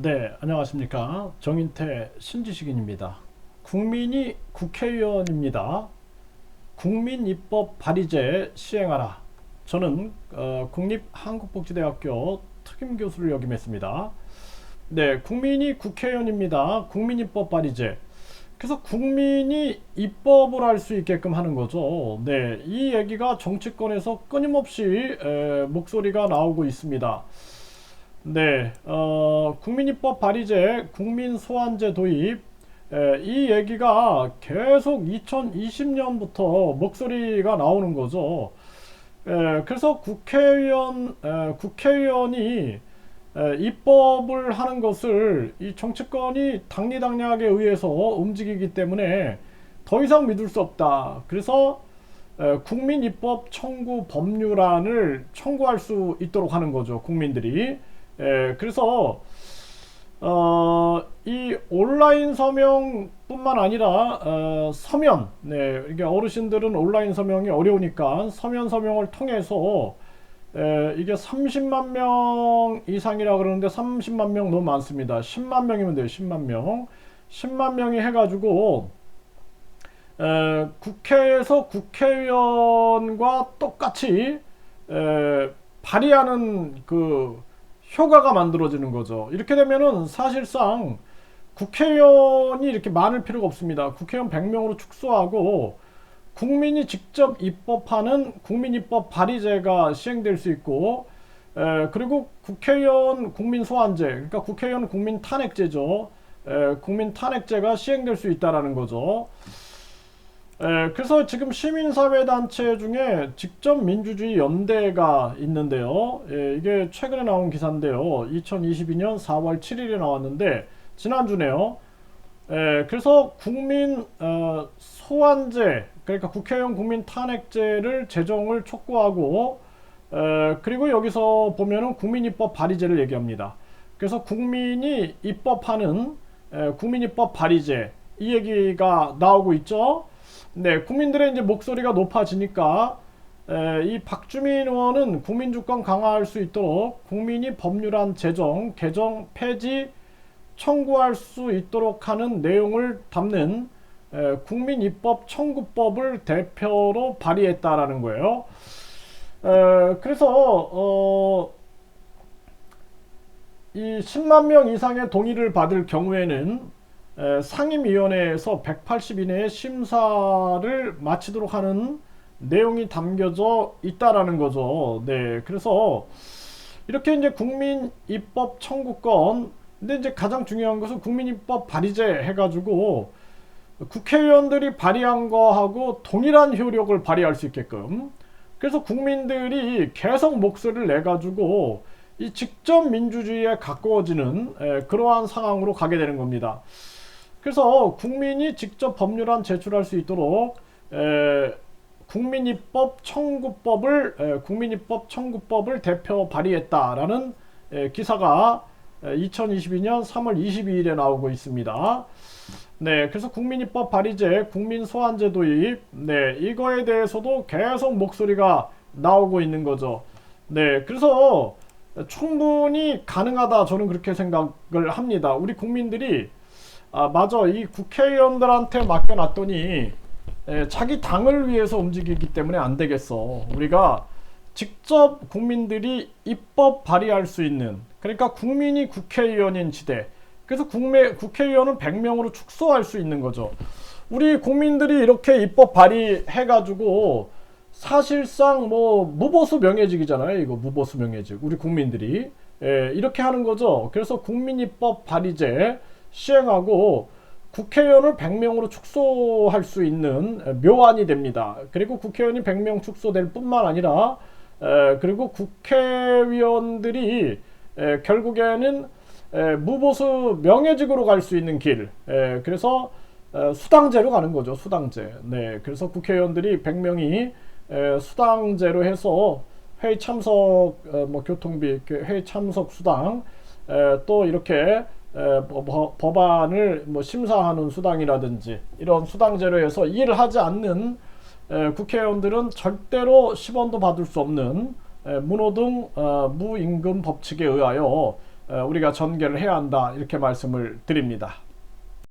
네, 안녕하십니까. 정인태 신지식인입니다. 국민이 국회의원입니다. 국민입법 발의제 시행하라. 저는 어, 국립한국복지대학교 특임교수를 역임했습니다. 네, 국민이 국회의원입니다. 국민입법 발의제. 그래서 국민이 입법을 할 수 있게끔 하는 거죠. 네, 이 얘기가 정치권에서 끊임없이 에, 목소리가 나오고 있습니다. 네, 어, 국민입법 발의제, 국민소환제 도입, 에, 이 얘기가 계속 2020년부터 목소리가 나오는 거죠. 에, 그래서 국회의원, 에, 국회의원이 에, 입법을 하는 것을 이 정치권이 당리당략에 의해서 움직이기 때문에 더 이상 믿을 수 없다. 그래서 에, 국민입법 청구 법률안을 청구할 수 있도록 하는 거죠. 국민들이. 에, 그래서 어, 이 온라인 서명뿐만 아니라 어, 서면, 네, 이게 어르신들은 온라인 서명이 어려우니까 서면 서명을 통해서 에, 이게 30만 명 이상이라 그러는데 30만 명 너무 많습니다. 10만 명이면 돼요. 10만 명. 10만 명이 해가지고 에, 국회에서 국회의원과 똑같이 에, 발의하는 그 효과가 만들어지는 거죠. 이렇게 되면은 사실상 국회의원이 이렇게 많을 필요가 없습니다. 국회의원 100명으로 축소하고 국민이 직접 입법하는 국민입법 발의제가 시행될 수 있고 에, 그리고 국회의원 국민 소환제 그러니까 국회의원 국민 탄핵제죠. 에, 국민 탄핵제가 시행될 수 있다라는 거죠. 에, 그래서 지금 시민사회단체 중에 직접 민주주의 연대가 있는데요. 예, 이게 최근에 나온 기사인데요. 2022년 4월 7일에 나왔는데 지난주네요. 예, 그래서 국민 어, 소환제 그러니까 국회의원 국민 탄핵제를 제정을 촉구하고 에, 그리고 여기서 보면은 국민입법 발의제를 얘기합니다. 그래서 국민이 입법하는 에, 국민입법 발의제 이 얘기가 나오고 있죠. 네, 국민들의 이제 목소리가 높아지니까 에, 이 박주민 의원은 국민 주권 강화할 수 있도록 국민이 법률안 제정, 개정, 폐지 청구할 수 있도록 하는 내용을 담는 에, 국민 입법 청구법을 대표로 발의했다라는 거예요. 에, 그래서 어, 이 10만 명 이상의 동의를 받을 경우에는 에, 상임위원회에서 180 이내의 심사를 마치도록 하는 내용이 담겨져 있다라는 거죠. 네, 그래서 이렇게 이제 국민 입법 청구권, 근데 이제 가장 중요한 것은 국민 입법 발의제 해가지고 국회의원들이 발의한 거하고 동일한 효력을 발휘할 수 있게끔 그래서 국민들이 계속 목소리를 내 가지고 이 직접 민주주의에 가까워지는 에, 그러한 상황으로 가게 되는 겁니다. 그래서 국민이 직접 법률안 제출할 수 있도록 에, 국민입법 청구법을 에, 국민입법 청구법을 대표 발의했다라는 에, 기사가 에, 2022년 3월 22일에 나오고 있습니다. 네, 그래서 국민입법 발의제, 국민소환제 도입, 네, 이거에 대해서도 계속 목소리가 나오고 있는 거죠. 네, 그래서 충분히 가능하다, 저는 그렇게 생각을 합니다. 우리 국민들이, 아, 맞아, 이 국회의원들한테 맡겨놨더니, 에, 자기 당을 위해서 움직이기 때문에 안 되겠어. 우리가 직접 국민들이 입법 발의할 수 있는, 그러니까 국민이 국회의원인 시대, 그래서 국회, 국회의원은 100명으로 축소할 수 있는 거죠. 우리 국민들이 이렇게 입법 발의해 가지고 사실상 뭐 무보수 명예직이잖아요. 이거 무보수 명예직. 우리 국민들이 예, 이렇게 하는 거죠. 그래서 국민입법 발의제 시행하고 국회의원을 100명으로 축소할 수 있는 묘안이 됩니다. 그리고 국회의원이 100명 축소될 뿐만 아니라 에, 그리고 국회의원들이 에, 결국에는 에, 무보수 명예직으로 갈 수 있는 길. 에, 그래서 에, 수당제로 가는 거죠. 수당제. 네. 그래서 국회의원들이 100명이 에, 수당제로 해서 회의 참석, 어, 뭐 교통비, 그 회의 참석 수당, 에, 또 이렇게 에, 법, 법안을 뭐 심사하는 수당이라든지 이런 수당제로 해서 일을 하지 않는 에, 국회의원들은 절대로 10원도 받을 수 없는 에, 무노동 어, 무임금 법칙에 의하여 어, 우리가 전개를 해야 한다 이렇게 말씀을 드립니다.